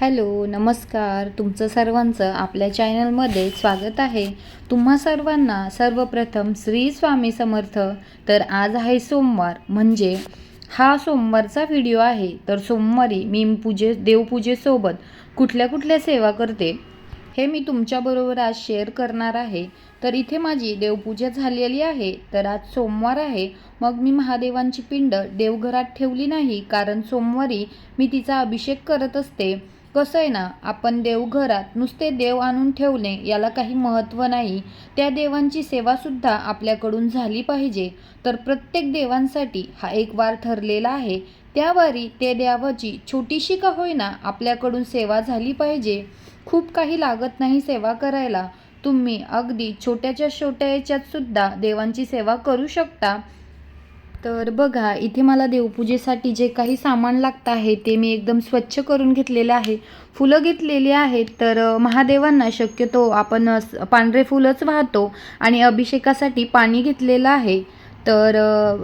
Hello नमस्कार. तुमचं सर्वांचं आपल्या चॅनलमध्ये स्वागत आहे. तुम्हा सर्वांना सर्वप्रथम श्री स्वामी समर्थ. तर आज आहे सोमवार म्हणजे हा सोमवारचा व्हिडिओ आहे. तर सोमवारी मी पूजे देवपूजेसोबत कुठल्या कुठल्या सेवा करते हे मी तुमच्याबरोबर आज शेअर करणार आहे. तर इथे माझी देवपूजा झालेली आहे. तर आज सोमवार आहे. मग मी महादेवांची पिंड देवघरात ठेवली नाही. कारण सोमवारी मी तिचा अभिषेक करत असते. कसं आहे ना आपण देवघरात नुसते देव आणून ठेवणे याला काही महत्त्व नाही. त्या देवांची सेवासुद्धा आपल्याकडून झाली पाहिजे. तर प्रत्येक देवांसाठी हा एक वार ठरलेला आहे. त्या वारी ते देवाची छोटीशी का होईना आपल्याकडून सेवा झाली पाहिजे. खूप काही लागत नाही सेवा करायला. तुम्ही अगदी छोट्याच्या छोट्या याच्यातसुद्धा देवांची सेवा करू शकता. तर बघा इथे मला देवपूजेसाठी जे काही सामान लागतं आहे ते मी एकदम स्वच्छ करून घेतलेलं आहे. फुलं घेतलेली आहेत तर महादेवांना शक्यतो आपण पांढरे फुलंच वाहतो आणि अभिषेकासाठी पाणी घेतलेलं आहे. तर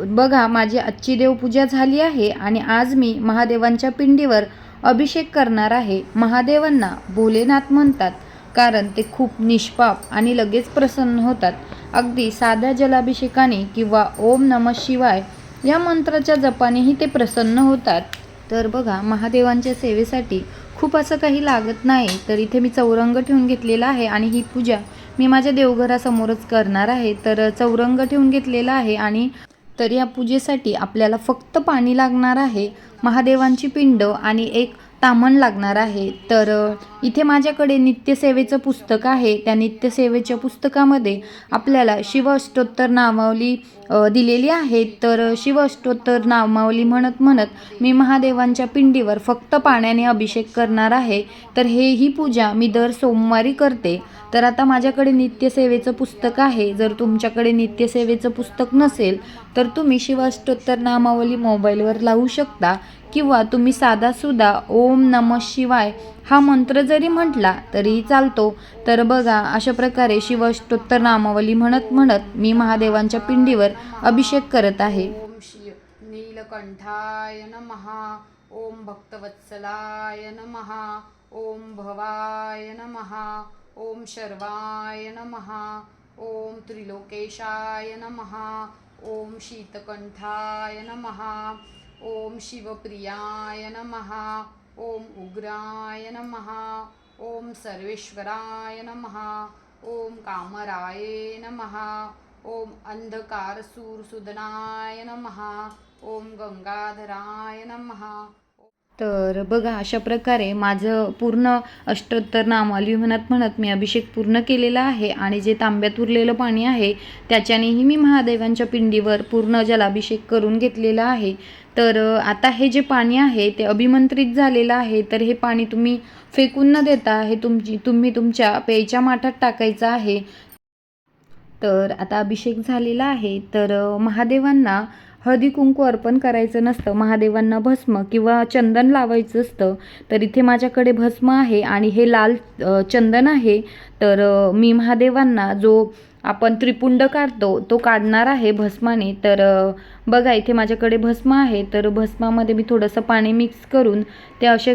बघा माझी आजची देवपूजा झाली आहे आणि आज मी महादेवांच्या पिंडीवर अभिषेक करणार आहे. महादेवांना भोलेनाथ म्हणतात. कारण ते खूप निष्पाप आणि लगेच प्रसन्न होतात. अगदी साध्या जलाभिषेकाने किंवा ओम नम शिवाय या मंत्राच्या जपानेही ते प्रसन्न होतात. तर बघा महादेवांच्या सेवेसाठी खूप असं काही लागत नाही तर इथे मी चौरंग ठेवून घेतलेला आहे आणि ही पूजा मी माझ्या देवघरासमोरच करणार आहे. तर चौरंग ठेवून घेतलेला आहे आणि तर या पूजेसाठी आपल्याला फक्त पाणी लागणार आहे महादेवांची पिंड आणि एक तामण लागणार आहे. तर इथे माझ्याकडे नित्यसेवेचं पुस्तक आहे. त्या नित्यसेवेच्या पुस्तकामध्ये आपल्याला शिवअष्टोत्तर नामावली दिलेली आहे. तर शिवअष्टोत्तर नामावली म्हणत म्हणत मी महादेवांच्या पिंडीवर फक्त पाण्याने अभिषेक करणार आहे. तर हे ही पूजा मी दर सोमवारी करते. तर आता माझ्याकडे नित्यसेवेचं पुस्तक आहे. जर तुमच्याकडे नित्यसेवेचं पुस्तक नसेल तर तुम्ही शिवाष्टोत्तर नामावली मोबाईलवर लावू शकता. किंवा तुम्ही साधासुद्धा ओम नम शिवाय हा मंत्र जरी म्हटला तरीही चालतो. तर बघा अशा प्रकारे शिवष्टोत्तर नामावली म्हणत म्हणत मी महादेवांच्या पिंडीवर अभिषेक करत आहे. नीलकंठाय महा ओम भक्तवत्सलाय नमः ओम भवाय महा ओम शर्वाय महा ओम त्रिलोकेशाय नमहा ओम शीतकंठाय नमहा ॐ शिवप्रियाय नमः ॐ उग्राय नमः ॐ सर्वेश्वराय नमः ॐ कामराय नमः ॐ अन्धकारसूरसुदनाय नमः ॐ गङ्गाधराय नमः। तर बघा अशा प्रकारे माझं पूर्ण अष्टोत्तर नामावली म्हणत म्हणत मी अभिषेक पूर्ण केलेला आहे आणि जे तांब्यात उरलेलं पाणी आहे त्याच्यानेही मी महादेवांच्या पिंडीवर पूर्ण जलाभिषेक करून घेतलेला आहे. तर आता हे जे पाणी आहे ते अभिमंत्रित झालेलं आहे. तर हे पाणी तुम्ही फेकून न देता हे तुमची तुम्ही तुमच्या पेयच्या माठात टाकायचं आहे. तर आता अभिषेक झालेला आहे. तर महादेवांना हळदी कुंकू अर्पण करायचं नसतं महादेवांना भस्म किंवा चंदन लावायचं असतं तर इथे माझ्याकडे भस्म आहे आणि हे लाल चंदन आहे तर मी महादेवांना जो आपण त्रिपुंड काढतो तो काढणार आहे भस्माने. तर बघा इथे माझ्याकडे भस्म आहे तर भस्मामध्ये मी थोडंसं पाणी मिक्स करून ते असे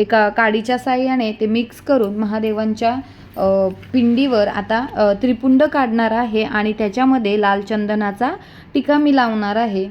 एका काडीच्या साह्याने ते मिक्स करून महादेवांच्या पिंडीवर आता त्रिपुंड काढणार आहे आणि त्याच्यामध्ये लाल चंदनाचा टिका मी लावणार आहे.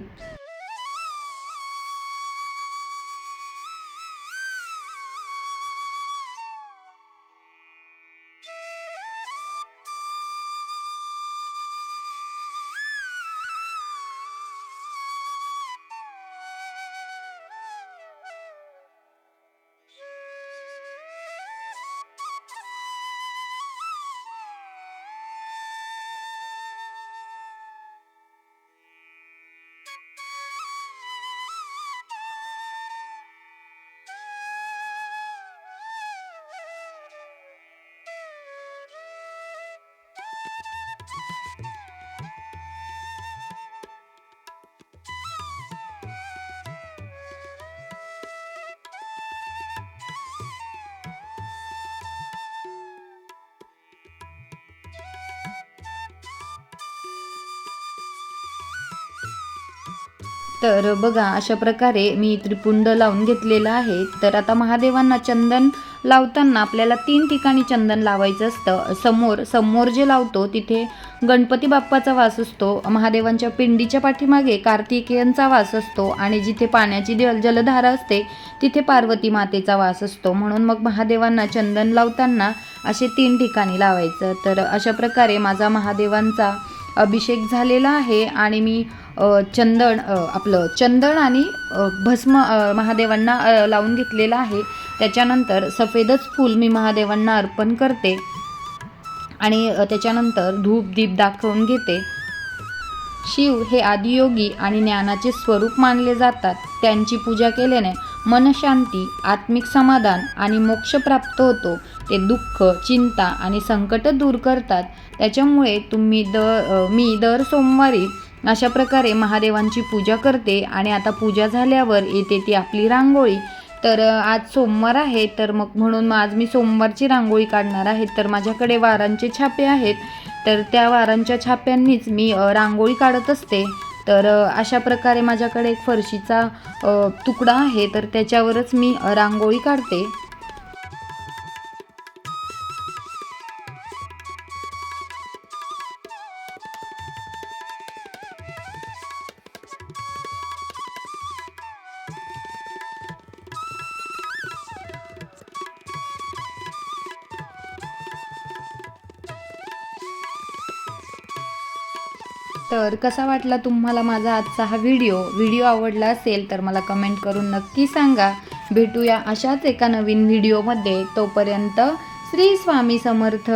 तर बघा अशा प्रकारे मी त्रिपुंड लावून घेतलेला आहे. तर आता महादेवांना चंदन लावताना आपल्याला तीन ठिकाणी चंदन लावायचं असतं. समोर समोर जे लावतो तिथे गणपती बाप्पाचा वास असतो महादेवांच्या पिंडीच्या पाठीमागे कार्तिकेयांचा वास असतो आणि जिथे पाण्याची जल जलधारा असते तिथे पार्वती मातेचा वास असतो. म्हणून मग महादेवांना चंदन लावताना असे तीन ठिकाणी लावायचं. तर अशा प्रकारे माझा महादेवांचा अभिषेक झालेला आहे आणि मी चंदन आपलं चंदन आणि भस्म महादेवांना लावून घेतलेलं आहे. त्याच्यानंतर सफेदच फूल मी महादेवांना अर्पण करते. आणि त्याच्यानंतर धूप दीप दाखवून घेते. शिव हे आदियोगी आणि ज्ञानाचे स्वरूप मानले जातात. त्यांची पूजा केल्याने मनशांती आत्मिक समाधान आणि मोक्ष प्राप्त होतो. ते दुःख चिंता आणि संकट दूर करतात. त्याच्यामुळे तुम्ही द मी दर सोमवारी अशा प्रकारे महादेवांची पूजा करते. आणि आता पूजा झाल्यावर येते ती आपली रांगोळी. तर आज सोमवार आहे तर मग म्हणून मग आज मी सोमवारची रांगोळी काढणार आहे. तर माझ्याकडे वारांचे छापे आहेत. तर त्या वारांच्या छाप्यांनीच मी रांगोळी काढत असते. तर अशा प्रकारे माझ्याकडे एक फरशीचा तुकडा आहे. तर त्याच्यावरच मी रांगोळी काढते. तर कसा वाटला तुम्हाला माझा आजचा हा व्हिडिओ? व्हिडिओ आवडला असेल तर मला कमेंट करून नक्की सांगा. भेटूया अशाच एका नवीन व्हिडिओमध्ये. तोपर्यंत श्री स्वामी समर्थ.